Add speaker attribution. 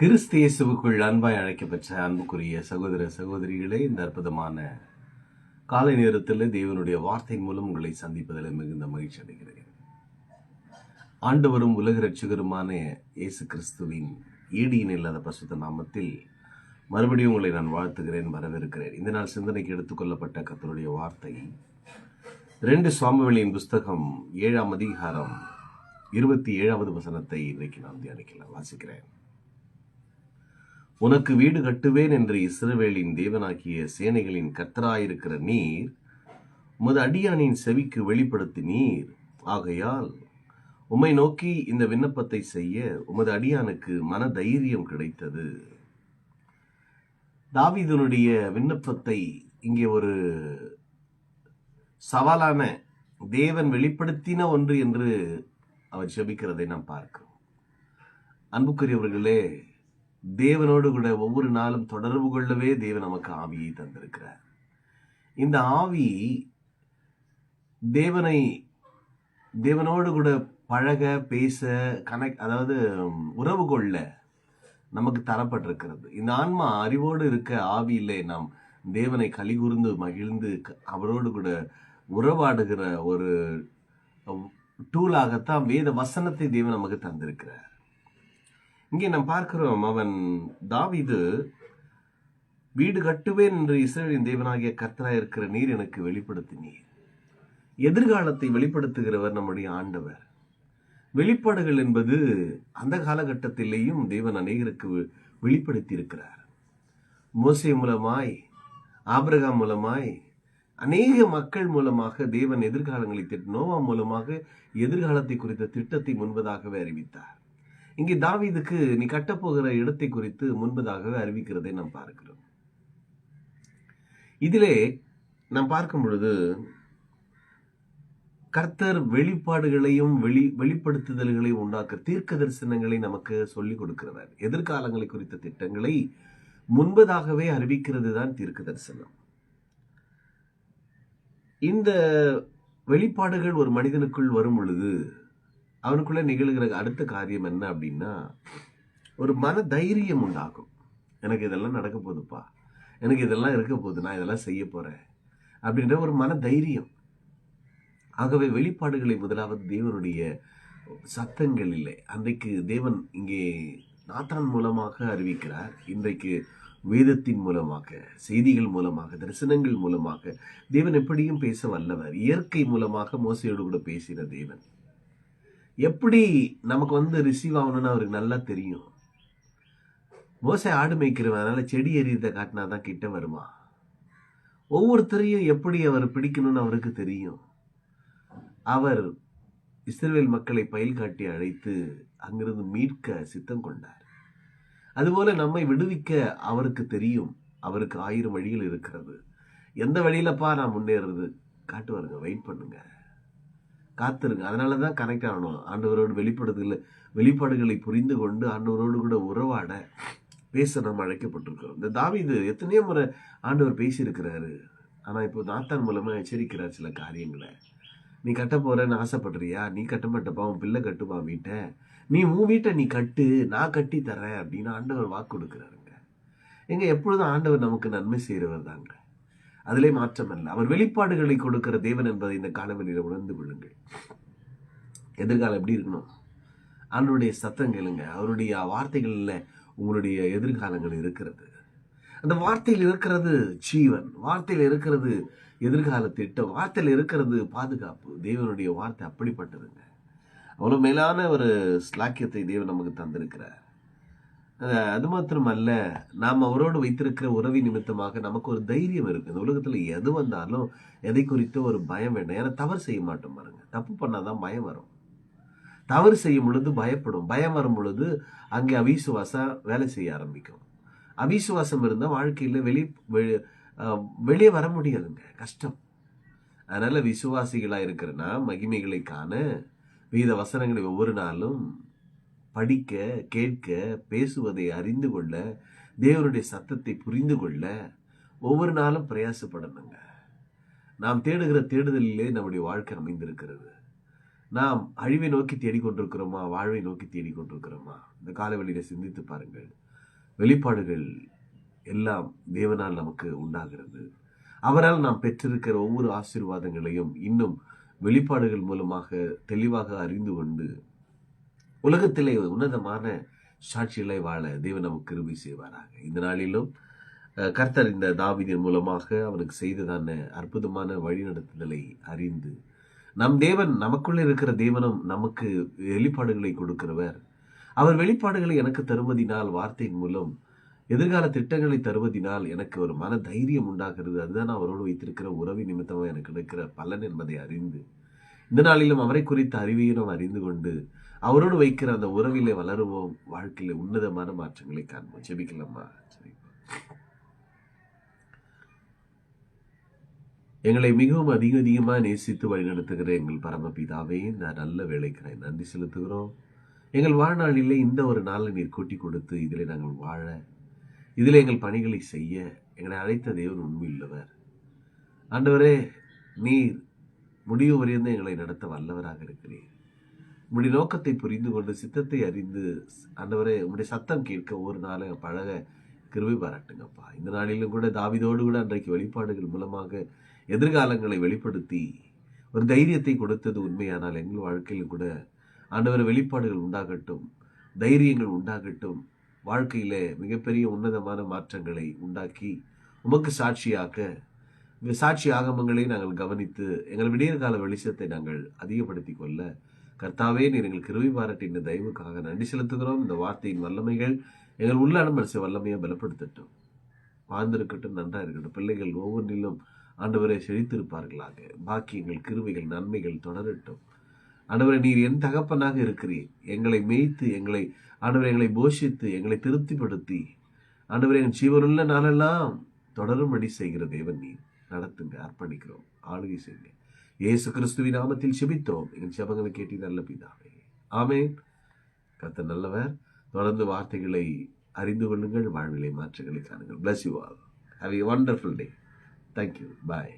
Speaker 1: கிறிஸ்து இயேசுவுக்குள் அன்பாய் அழைக்கப்பெற்ற அன்புக்குரிய சகோதர சகோதரிகளே இந்த அற்புதமான காலை நேரத்தில் தேவனுடைய வார்த்தை மூலம் உங்களை சந்திப்பதில் மிகுந்த மகிழ்ச்சி அடைகிறேன். ஆண்டவரும் உலக ரட்சகருமான இயேசு கிறிஸ்துவின் ஈடியின் இல்லாத பசுத்த நாமத்தில் மறுபடியும் உங்களை நான் வாழ்த்துகிறேன் வரவேற்கிறேன். இந்த நாள் சிந்தனைக்கு எடுத்துக்கொள்ளப்பட்ட கத்தருடைய வார்த்தை ரெண்டு சுவாமிகளின் புஸ்தகம் ஏழாம் அதிகாரம் இருபத்தி ஏழாவது வசனத்தை இன்றைக்கு நான் தியானிக்கலாம் வாசிக்கிறேன். உனக்கு வீடு கட்டுவேன் என்று இஸ்ரவேலின் தேவனாகிய சேனைகளின் கத்தராயிருக்கிற நீர் உமது அடியானின் செவிக்கு வெளிப்படுத்தினீர். ஆகையால் உம்மை நோக்கி இந்த விண்ணப்பத்தை செய்ய உமது அடியானுக்கு மன தைரியம் கிடைத்தது. தாவிதனுடைய விண்ணப்பத்தை இங்கே ஒரு சவாலான தேவன் வெளிப்படுத்தின ஒன்று என்று அவர் செபிக்கிறதை நாம் பார்க்கிறோம். அன்புக்குரியவர்களே தேவனோடு கூட ஒவ்வொரு நாளும் தொடர்பு கொள்ளவே தேவன் நமக்கு ஆவியை தந்திருக்கிறார். இந்த ஆவி தேவனை தேவனோடு கூட பழக பேச கனெக்ட் அதாவது உறவு கொள்ள நமக்கு தரப்பட்டிருக்கிறது. இந்த ஆன்மா அறிவோடு இருக்க ஆவியிலே நாம் தேவனை கலிகூர்ந்து மகிழ்ந்து க- அவரோடு கூட உறவாடுகிற ஒரு டூலாகத்தான் வேத வசனத்தை தேவன் நமக்கு தந்திருக்கிறார். இங்கே நாம் பார்க்கிறோம் அவன் தாவிது வீடு கட்டுவேன் என்று இஸ்ரேலின் தேவனாகிய கர்த்தராய் இருக்கிற நீர் எனக்கு வெளிப்படுத்தினீர். எதிர்காலத்தை வெளிப்படுத்துகிறவர் நம்முடைய ஆண்டவர். வெளிப்பாடுகள் என்பது அந்த காலகட்டத்திலேயும் தேவன் அநேகருக்கு வெ- வெளிப்படுத்தி இருக்கிறார் மோசே மூலமாய் ஆபிரகாம் மூலமாய் அநேக மக்கள் மூலமாக தேவன் எதிர்காலங்களை திட்ட நோவா மூலமாக எதிர்காலத்தை குறித்த திட்டத்தை முன்பதாகவே அறிவித்தார். இங்கே தாவீதுக்கு நீ கட்டப்போகிற இடத்தை குறித்து முன்பதாகவே அறிவிக்கிறதை நாம் பார்க்கிறோம். இதிலே நாம் பார்க்கும் பொழுது கர்த்தர் வெளிப்பாடுகளையும் வெளி வெளிப்படுத்துதல்களையும் உண்டாக்க தீர்க்க தரிசனங்களை நமக்கு சொல்லிக் கொடுக்கிறவர். எதிர்காலங்களை குறித்த திட்டங்களை முன்பதாகவே அறிவிக்கிறது தான் தீர்க்க தரிசனம். இந்த வெளிப்பாடுகள் ஒரு மனிதனுக்குள் வரும் பொழுது அவனுக்குள்ள நிகழ்கிற அடுத்த காரியம் என்ன அப்படின்னா ஒரு மன தைரியம் உண்டாகும் எனக்கு இதெல்லாம் நடக்க போகுதுப்பா. எனக்கு இதெல்லாம் இருக்க போகுது. நான் இதெல்லாம் செய்ய போறேன். அப்படின்ற ஒரு மன தைரியம் ஆகவே வெளிப்பாடுகளை முதலாவது தேவனுடைய சத்தங்கள் இல்லை அன்றைக்கு தேவன் இங்கே நாத்தான் மூலமாக அறிவிக்கிறார். இன்றைக்கு வேதத்தின் மூலமாக செய்திகள் மூலமாக தரிசனங்கள் மூலமாக தேவன் எப்படியும் பேச வல்லவர். இயற்கை மூலமாக மோசையோடு கூட பேசின தேவன். எப்படி நமக்கு வந்து ரிசீவ் ஆகணும்னு அவருக்கு நல்லா தெரியும். மோசை ஆடு மேய்க்கிறவன் அதனால் செடி எரியத்தை காட்டினா தான் கிட்ட வருமா? ஒவ்வொருத்தரையும் எப்படி அவர் பிடிக்கணும்னு அவருக்கு தெரியும். அவர் இஸ்ரேல் மக்களை பயில் காட்டி அழைத்து அங்கிருந்து மீட்க சித்தம் கொண்டார். அதுபோல நம்மை விடுவிக்க அவருக்கு தெரியும். அவருக்கு ஆயிரம் வழிகள் இருக்கிறது. எந்த வழியிலப்பா நான் முன்னேறது காட்டுவாருங்க வெயிட் பண்ணுங்க. காத்திருங்க. அதனால தான் கனெக்ட் ஆகணும் ஆண்டவரோடு வெளிப்படுதல வெளிப்பாடுகளை புரிந்து கொண்டு ஆண்டவரோடு கூட உறவாட பேச நம்ம அழைக்கப்பட்டிருக்கிறோம். இந்த தாவீது எத்தனையோ முறை ஆண்டவர் பேசியிருக்கிறாரு. ஆனால் இப்போ நாத்தான் மூலமாக எச்சரிக்கிறார் சில காரியங்களை. நீ கட்ட போகிறேன்னு ஆசைப்படுறியா? நீ கட்ட மாட்டப்பா உன் பிள்ளை கட்டுப்பா வீட்டை. நீ உன் வீட்டை நீ கட்டு நான் கட்டி தரேன் அப்படின்னு ஆண்டவர் வாக்கு கொடுக்குறாருங்க. எங்கே எப்பொழுதும் ஆண்டவர் நமக்கு நன்மை செய்கிறவர் தாங்க அதிலே மாற்றம் அவர் வெளிப்பாடுகளை கொடுக்கிற தேவன் என்பதை இந்த காலவெளியில் உணர்ந்து கொள்ளுங்கள். எதிர்காலம் எப்படி இருக்கணும்? அவருடைய சத்தம் கேளுங்க. அவருடைய வார்த்தைகளில் உங்களுடைய எதிர்காலங்கள் இருக்கிறது. அந்த வார்த்தையில் இருக்கிறது ஜீவன். வார்த்தையில் இருக்கிறது எதிர்கால திட்டம். வார்த்தையில் இருக்கிறது பாதுகாப்பு. தேவனுடைய வார்த்தை அப்படிப்பட்டதுங்க. அவ்வளோ மேலான ஒரு ஸ்லாக்கியத்தை தேவன் நமக்கு தந்திருக்கிறார். அது மாத்திரமல்ல நாம் அவரோடு வைத்திருக்கிற உறவி நிமித்தமாக நமக்கு ஒரு தைரியம் இருக்குது இந்த உலகத்தில் எது வந்தாலும் எதை குறித்து ஒரு பயம் வேண்டாம். ஏன்னா தவறு செய்ய மாட்டோம் பாருங்க. தப்பு பண்ணால் தான் பயம் வரும். தவறு செய்யும் பொழுது பயப்படும். பயம் வரும் பொழுது அங்கே அவிசுவாசம் வேலை செய்ய ஆரம்பிக்கும். அவிசுவாசம் இருந்தால் வாழ்க்கையில் வெளி வெ- வெளியே வர முடியாதுங்க. கஷ்டம். அதனால் விசுவாசிகளாக இருக்கிறனா மகிமைகளை காண வீத வசனங்களை ஒவ்வொரு நாளும் படிக்க கேட்க பேசுவதை அறிந்து கொள்ள தேவனுடைய சத்தத்தை புரிந்து கொள்ள ஒவ்வொரு நாளும் பிரயாசப்படணுங்க. நாம் தேடுகிற தேடுதலிலே நம்முடைய வாழ்க்கை அமைந்திருக்கிறது. நாம் அழிவை நோக்கி தேடிக்கொண்டிருக்கிறோமா வாழ்வை நோக்கி தேடிக்கொண்டிருக்கிறோமா? இந்த காலவெளியில சிந்தித்து பாருங்கள். வெளிப்பாடுகள் எல்லாம் தேவனால் நமக்கு உண்டாகிறது. அவரால் நாம் பெற்றிருக்கிற ஒவ்வொரு ஆசீர்வாதங்களையும் இன்னும் வெளிப்பாடுகள் மூலமாக தெளிவாக அறிந்து கொண்டு உலகத்திலே உன்னதமான சாட்சிகளை வாழ தேவன் நமக்கு கிருபி செய்வாராக. இந்த நாளிலும் கர்த்தர் இந்த தாவிதின் மூலமாக அவனுக்கு செய்ததான அற்புதமான வழிநடத்துதலை அறிந்து நம் தேவன் நமக்குள்ளே இருக்கிற தேவனும் நமக்கு வெளிப்பாடுகளை கொடுக்கிறவர். அவர் வெளிப்பாடுகளை எனக்கு தருவதினால் வார்த்தையின் மூலம் எதிர்கால திட்டங்களை தருவதினால் எனக்கு ஒரு மன தைரியம் உண்டாகிறது. அதுதான் அவரோடு வைத்திருக்கிற உறவி நிமித்தமாக எனக்கு கிடைக்கிற பலன் என்பதை அறிந்து இந்த நாளிலும் அவரை குறித்த அறிவையும் அறிந்து கொண்டு அவரோடு வைக்கிற அந்த உறவிலே வளருவோம் வாழ்க்கையில உன்னதமான மாற்றங்களை காண்போம். ஜெபிக்கலாமா? சரி எங்களை மிகவும் அதிக அதிகமாக நேசித்து வழிநடத்துகிற எங்கள் பரமபிதாவே நான் நல்ல வேலைக்கிறேன் நன்றி செலுத்துகிறோம். எங்கள் வாழ்நாளிலே இந்த ஒரு நாளை நீர் கூட்டி கொடுத்து இதில் நாங்கள் வாழ இதில் எங்கள் பணிகளை செய்ய எங்களை அழைத்த தேவன் உண்மையுள்ளவர் ஆண்டவரே நீர் முடிவு வரைந்து எங்களை நடத்த வல்லவராக இருக்கிறீர். உங்களுடைய நோக்கத்தை புரிந்து கொண்டு சித்தத்தை அறிந்து அந்தவரை உங்களுடைய சத்தம் கேட்க ஒரு நாளை பழக கிருபை பாராட்டுங்கப்பா. இந்த நாளிலும் கூட தாவிதோடு கூட அன்றைக்கு வெளிப்பாடுகள் மூலமாக எதிர்காலங்களை வெளிப்படுத்தி ஒரு தைரியத்தை கொடுத்தது உண்மையானால் எங்கள் வாழ்க்கையிலும் கூட ஆண்டவர் வெளிப்பாடுகள் உண்டாகட்டும் தைரியங்கள் உண்டாகட்டும் வாழ்க்கையிலே மிகப்பெரிய உன்னதமான மாற்றங்களை உண்டாக்கி உமக்கு சாட்சியாக்க சாட்சி ஆகமங்களை நாங்கள் கவனித்து எங்கள் விடியற்கால வெளிச்சத்தை நாங்கள் அதிகப்படுத்தி கொள்ள கர்த்தாவே நீர் எங்கள் கிருவி பாராட்டி இந்த தயவுக்காக நன்றி செலுத்துகிறோம். இந்த வார்த்தையின் வல்லமைகள் எங்கள் உள்ளான மனசை வல்லமையை பலப்படுத்தட்டும். வாழ்ந்திருக்கட்டும் நன்றாக இருக்கட்டும். பிள்ளைகள் ஒவ்வொன்றிலும் ஆண்டவரை செழித்திருப்பார்களாக. பாக்கியங்கள் கிருவிகள் நன்மைகள் தொடரட்டும். ஆண்டவரை நீர் என் தகப்பனாக இருக்கிறீர். எங்களை மேய்த்து எங்களை ஆண்டவரை எங்களை போஷித்து எங்களை திருப்திப்படுத்தி. ஆண்டவரை என் ஜீவனுள்ள நாளெல்லாம் தொடரும்படி செய்கிற தேவன் நீர். நடத்துங்க அர்ப்பணிக்கிறோம். ஆளுகை செய்யுங்க. இயேசு கிறிஸ்துவின் நாமத்தில் செபித்தோம். எங்கள் செபங்களை கேட்டி நல்ல பிதாவே. ஆமேன். கத்த நல்லவர். தொடர்ந்து வார்த்தைகளை அறிந்து கொள்ளுங்கள் வாழ்விலை மாற்றங்களை காணுங்கள். Bless you all have a wonderful day thank you bye